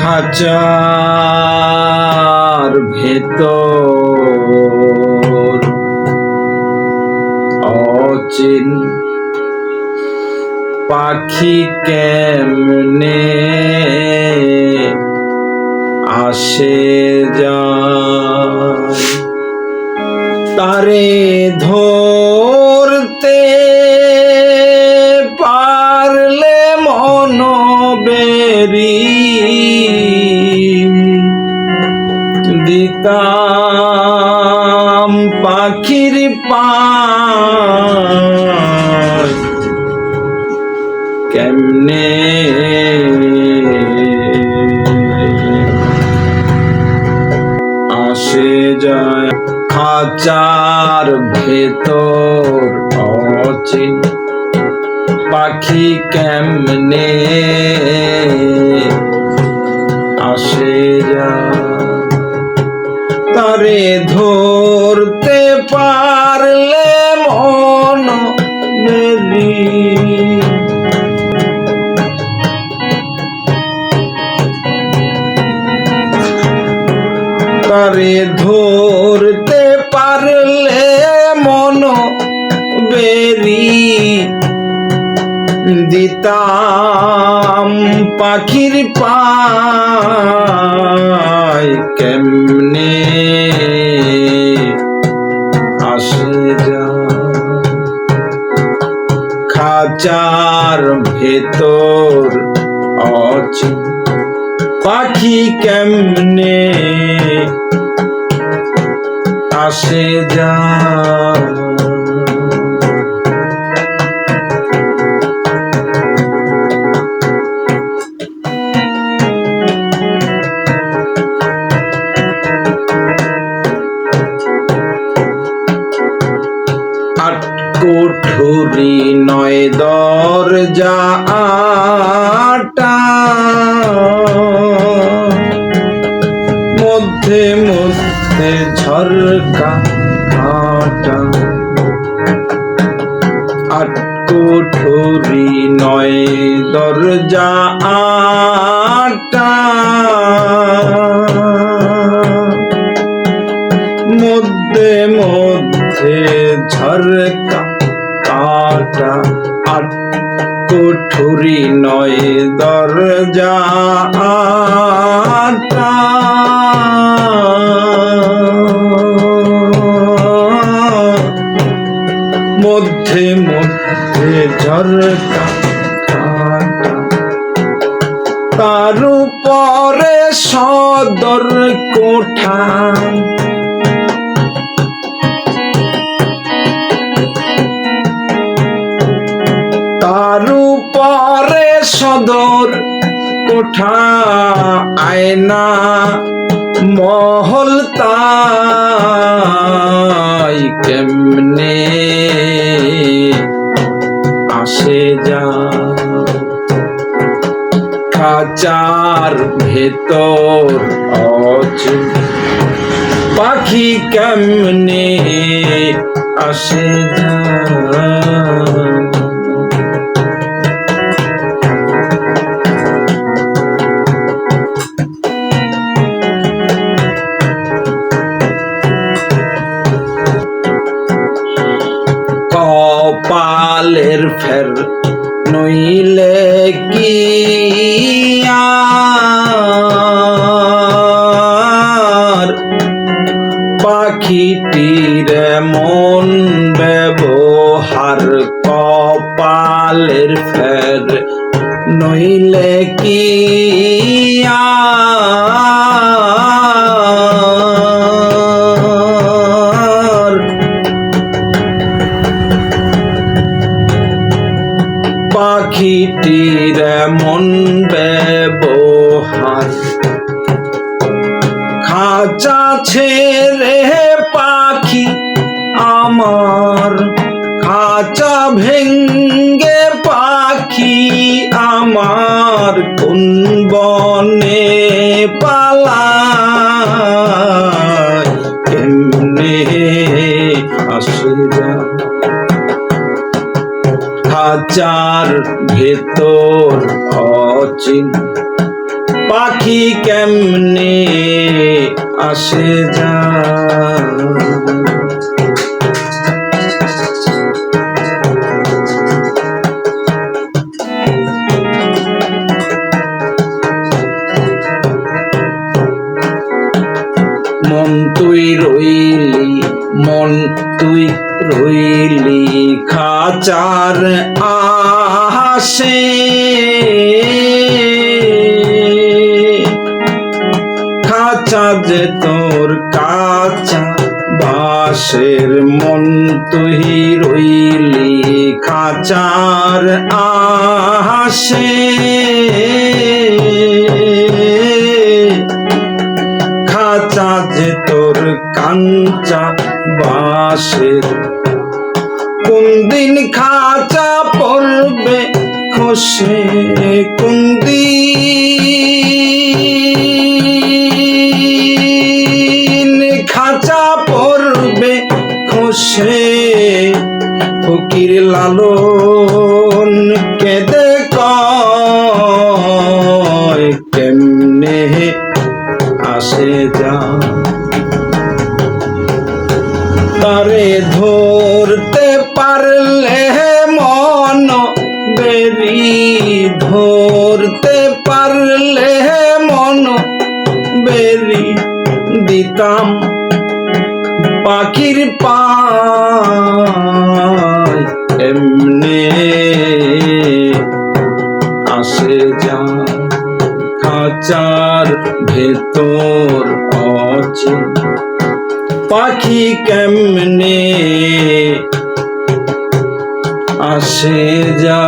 খাঁচার ভেতর অচিন পাখি কেমনে আসে যা তারে ধরতে পায় কেমনে? আসে যায় খাঁচার ভেতর অচিন পাখি কেমনে? আসে যায় তারে ধরতে পারলে মন মেলি। তারে ধরতে পারলে মন বেরি। দিতাম পাখির পায় কেমনে ভেতর অচিন পাখি কেমনে আসে যা আট নয় দরজা আটা। মধ্যে মধ্যে ঝরকা কাটা আট কোঠুরি নয় দরজা আটা। মধ্যে মধ্যে ঝরকা কাটা আট কোঠুরি নয় দরজা মধ্যে মধ্যে ঝরকা তার উপরে সদর কোঠা কোঠা আয়না মহল তাই কেমনে আসে যা? খাঁচার ভেতর অচুন পাখি কেমনে আসে যা? নইলে কি পাখিটির মন ব্যবহার কপালের ফের নইলে কি আর পাখিটির মন ব্যবহার। খাঁচা ছেড়ে পাখি আমার খাঁচা ভেঙ্গে পাখি আমার। কোন বনে পালায় খাঁচার ভেতর অচিন পাখি কেমনে আসে যা মন তুই রইলি মন তুই রইলি খাচার আসে খাঁচা যে তোর কাঁচা বাসের মন তুই রইলি খাঁচার আসে খাঁচা যে তোর কাঞ্চা বাসের খসে কোন দিন খাঁচা পড়বে খসে ফকির লালন কেদে কেমনে আসে যা? তারে ধরতে পারলে পাখির পায় এমনে আসে যা খাঁচার ভেতর আছে। পাখি কেমনে আসে যা